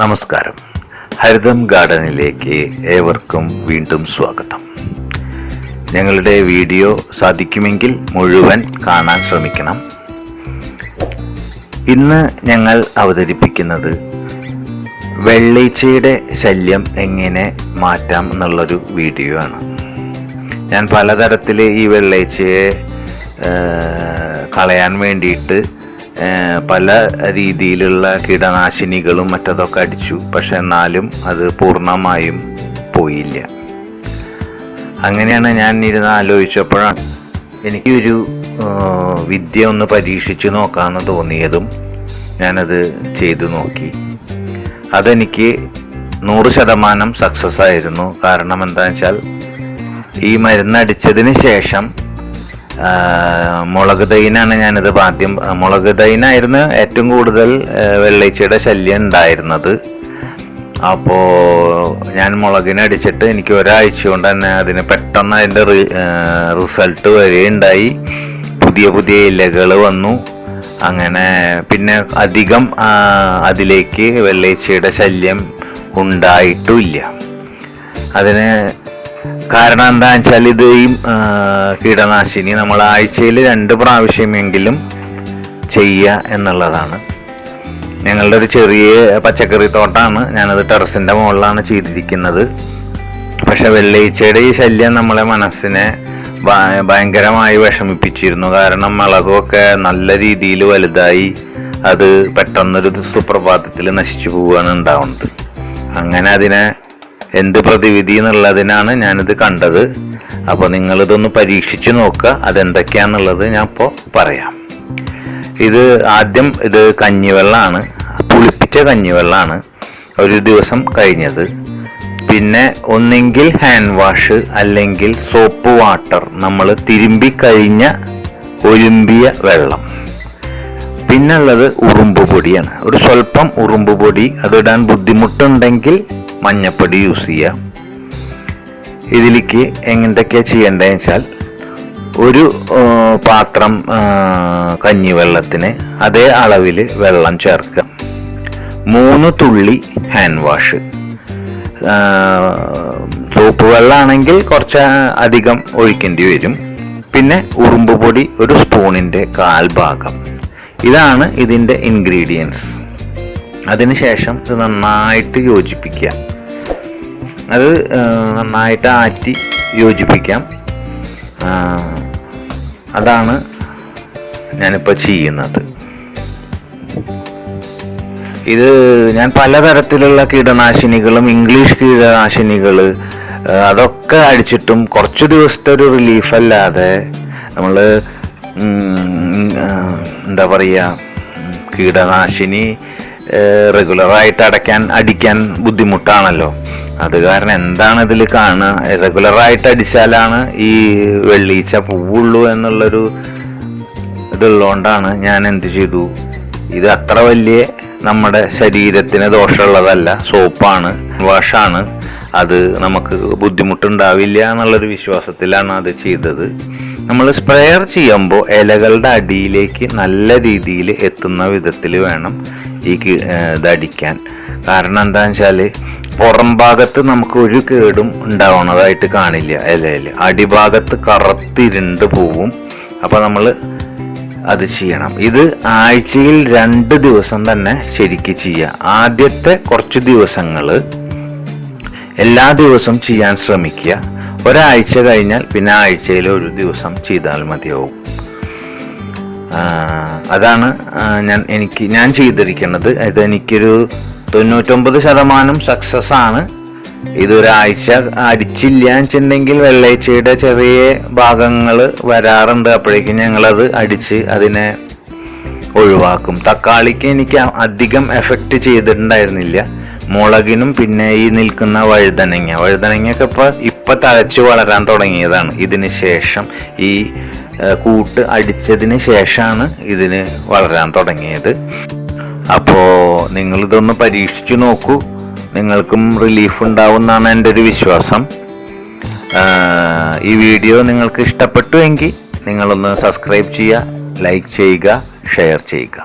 നമസ്കാരം. ഹരിതം ഗാർഡനിലേക്ക് ഏവർക്കും വീണ്ടും സ്വാഗതം. ഞങ്ങളുടെ വീഡിയോ സാധിക്കുമെങ്കിൽ മുഴുവൻ കാണാൻ ശ്രമിക്കണം. ഇന്ന് ഞങ്ങൾ അവതരിപ്പിക്കുന്നത് വെള്ളീച്ചയുടെ ശല്യം എങ്ങനെ മാറ്റാം എന്നുള്ളൊരു വീഡിയോ ആണ്. ഞാൻ പലതരത്തിൽ ഈ വെള്ളീച്ചയെ കളയാൻ വേണ്ടിയിട്ട് പല രീതിയിലുള്ള കീടനാശിനികളും മറ്റതൊക്കെ അടിച്ചു. പക്ഷെ എന്നാലും അത് പൂർണമായും പോയില്ല. അങ്ങനെയാണ് ഞാൻ ഇരുന്ന് ആലോചിച്ചപ്പോഴാണ് എനിക്കൊരു വിദ്യ ഒന്ന് പരീക്ഷിച്ചു നോക്കാമെന്ന് തോന്നിയതും ഞാനത് ചെയ്തു നോക്കി. അതെനിക്ക് നൂറ് ശതമാനം സക്സസ് ആയിരുന്നു. കാരണം എന്താണെന്ന് വെച്ചാൽ ഈ മരുന്നടിച്ചതിന് ശേഷം മുളക് തൈനാണ് ഞാനിത് ആദ്യം മുളക് തൈനായിരുന്നു ഏറ്റവും കൂടുതൽ വെള്ളീച്ചയുടെ ശല്യം ഉണ്ടായിരുന്നത്. അപ്പോൾ ഞാൻ മുളകിനടിച്ചിട്ട് എനിക്ക് ഒരാഴ്ച കൊണ്ട് തന്നെ അതിന് പെട്ടെന്ന് അതിന്റെ റിസൾട്ട് വരികയുണ്ടായി പുതിയ പുതിയ ഇലകൾ വന്നു. അങ്ങനെ പിന്നെ അധികം അതിലേക്ക് വെള്ളീച്ചയുടെ ശല്യം ഉണ്ടായിട്ടുമില്ല അതിന് കാരണം എന്താ വെച്ചാൽ ഇത് ഈ കീടനാശിനി നമ്മൾ ആഴ്ചയിൽ രണ്ട് പ്രാവശ്യമെങ്കിലും ചെയ്യുക എന്നുള്ളതാണ്. ഞങ്ങളുടെ ഒരു ചെറിയ പച്ചക്കറി തോട്ടമാണ് ഞാനത് ടെറസിന്റെ മുകളിലാണ് ചെയ്തിരിക്കുന്നത്. പക്ഷെ വെള്ളിയാഴ്ചയുടെ ഈ ശല്യം നമ്മളെ മനസ്സിനെ ഭയങ്കരമായി വിഷമിപ്പിച്ചിരുന്നു. കാരണം മുളകൊക്കെ നല്ല രീതിയിൽ വലുതായി അത് പെട്ടെന്നൊരു സുപ്രഭാതത്തിൽ നശിച്ചു പോവുകയാണ് ഉണ്ടാവുന്നത്. അങ്ങനെ അതിനെ എന്ത് പ്രതിവിധി എന്നുള്ളതിനാണ് ഞാനിത് കണ്ടത്. അപ്പോൾ നിങ്ങളിതൊന്ന് പരീക്ഷിച്ച് നോക്കുക അതെന്തൊക്കെയാണെന്നുള്ളത് ഞാൻ ഇപ്പോൾ പറയാം. ഇത് ആദ്യം ഇത് കഞ്ഞിവെള്ളമാണ് പുളിപ്പിച്ച കഞ്ഞിവെള്ളമാണ് ഒരു ദിവസം കഴിഞ്ഞത്. പിന്നെ ഒന്നെങ്കിൽ ഹാൻഡ് വാഷ് അല്ലെങ്കിൽ സോപ്പ് വാട്ടർ നമ്മൾ തിരുമ്പി കഴിഞ്ഞ ഒലുമ്പിയ വെള്ളം. പിന്നുള്ളത് ഉറുമ്പ് പൊടിയാണ്. ഒരു സ്വല്പം ഉറുമ്പ് പൊടി അതിടാൻ ബുദ്ധിമുട്ടുണ്ടെങ്കിൽ മഞ്ഞപ്പൊടി യൂസ് ചെയ്യാം ഇതിലേക്ക് എന്തൊക്കെയാ ചെയ്യേണ്ടതെന്ന് വെച്ചാൽ ഒരു പാത്രം കഞ്ഞിവെള്ളത്തിന് അതേ അളവിൽ വെള്ളം ചേർക്കുക. മൂന്ന് തുള്ളി ഹാൻഡ് വാഷ് സോപ്പ് വെള്ളമാണെങ്കിൽ കുറച്ച് അധികം ഒഴിക്കേണ്ടി വരും. പിന്നെ ഉറുമ്പ് പൊടി ഒരു സ്പൂണിന്റെ കാൽ ഭാഗം. ഇതാണ് ഇതിന്റെ ഇൻഗ്രീഡിയൻസ് അതിനുശേഷം ഇത് നന്നായിട്ട് യോജിപ്പിക്കുക. അത് നന്നായിട്ട് ആറ്റി യോജിപ്പിക്കാം. അതാണ് ഞാനിപ്പോൾ ചെയ്യുന്നത്. ഇത് ഞാൻ പലതരത്തിലുള്ള കീടനാശിനികളും ഇംഗ്ലീഷ് കീടനാശിനികൾ അതൊക്കെ അടിച്ചിട്ടും കുറച്ച് ദിവസത്തെ ഒരു റിലീഫല്ലാതെ നമ്മൾ എന്താ പറയുക കീടനാശിനി റെഗുലറായിട്ട് അടയ്ക്കാൻ അടിക്കാൻ ബുദ്ധിമുട്ടാണല്ലോ. അത് കാരണം എന്താണ് ഇതിൽ കാണുക? റെഗുലറായിട്ട് അടിച്ചാലാണ് ഈ വെള്ളീച്ച പൂവുള്ളൂ എന്നുള്ളൊരു ഇതുള്ളതുകൊണ്ടാണ് ഞാൻ എന്ത് ചെയ്തു. ഇത് അത്ര വലിയ നമ്മുടെ ശരീരത്തിന് ദോഷമുള്ളതല്ല സോപ്പാണ് വാഷാണ്. അത് നമുക്ക് ബുദ്ധിമുട്ടുണ്ടാവില്ല എന്നുള്ളൊരു വിശ്വാസത്തിലാണ് അത് ചെയ്തത്. നമ്മൾ സ്പ്രെയർ ചെയ്യുമ്പോൾ ഇലകളുടെ അടിയിലേക്ക് നല്ല രീതിയിൽ എത്തുന്ന വിധത്തിൽ വേണം ഈ ഇത് കാരണം എന്താണെന്ന് വെച്ചാൽ പുറം ഭാഗത്ത് നമുക്ക് ഒരു കേടും ഉണ്ടാവണതായിട്ട് കാണില്ല. ഇലയിൽ അടിഭാഗത്ത് കറുത്തിരുണ്ട് പോവും. അപ്പോൾ നമ്മൾ അത് ചെയ്യണം. ഇത് ആഴ്ചയിൽ രണ്ട് ദിവസം തന്നെ ശരിക്ക് ചെയ്യുക. ആദ്യത്തെ കുറച്ച് ദിവസങ്ങൾ എല്ലാ ദിവസവും ചെയ്യാൻ ശ്രമിക്കുക. ഒരാഴ്ച കഴിഞ്ഞാൽ പിന്നെ ആഴ്ചയിൽ ഒരു ദിവസം ചെയ്താൽ മതിയാവും. അതാണ് ഞാൻ എനിക്ക് ഞാൻ ചെയ്തിരിക്കുന്നത്. ഇത് എനിക്കൊരു തൊണ്ണൂറ്റൊമ്പത് ശതമാനം സക്സസ് ആണ്. ഇതൊരാഴ്ച അടിച്ചില്ല വെച്ചിട്ടുണ്ടെങ്കിൽ വെള്ളാഴ്ചയുടെ ചെറിയ ഭാഗങ്ങൾ വരാറുണ്ട്. അപ്പോഴേക്കും ഞങ്ങളത് അടിച്ച് അതിനെ ഒഴിവാക്കും. തക്കാളിക്ക് എനിക്ക് അധികം എഫക്റ്റ് ചെയ്തിട്ടുണ്ടായിരുന്നില്ല. മുളകിനും പിന്നെ ഈ നിൽക്കുന്ന വഴുതനങ്ങ. വഴുതനങ്ങയൊക്കെ ഇപ്പം ഇപ്പം തഴച്ചു വളരാൻ തുടങ്ങിയതാണ്. ഇതിന് ശേഷം ഈ കൂട്ട് അടിച്ചതിന് ശേഷമാണ് ഇതിന് വളരാൻ തുടങ്ങിയത്. അപ്പോൾ നിങ്ങളിതൊന്ന് പരീക്ഷിച്ചു നോക്കൂ. നിങ്ങൾക്കും റിലീഫ് ഉണ്ടാവും എന്നാണ് എന്റെ ഒരു വിശ്വാസം. ഈ വീഡിയോ നിങ്ങൾക്ക് ഇഷ്ടപ്പെട്ടു എങ്കിൽ നിങ്ങളൊന്ന് സബ്സ്ക്രൈബ് ചെയ്യുക ലൈക്ക് ചെയ്യുക ഷെയർ ചെയ്യുക.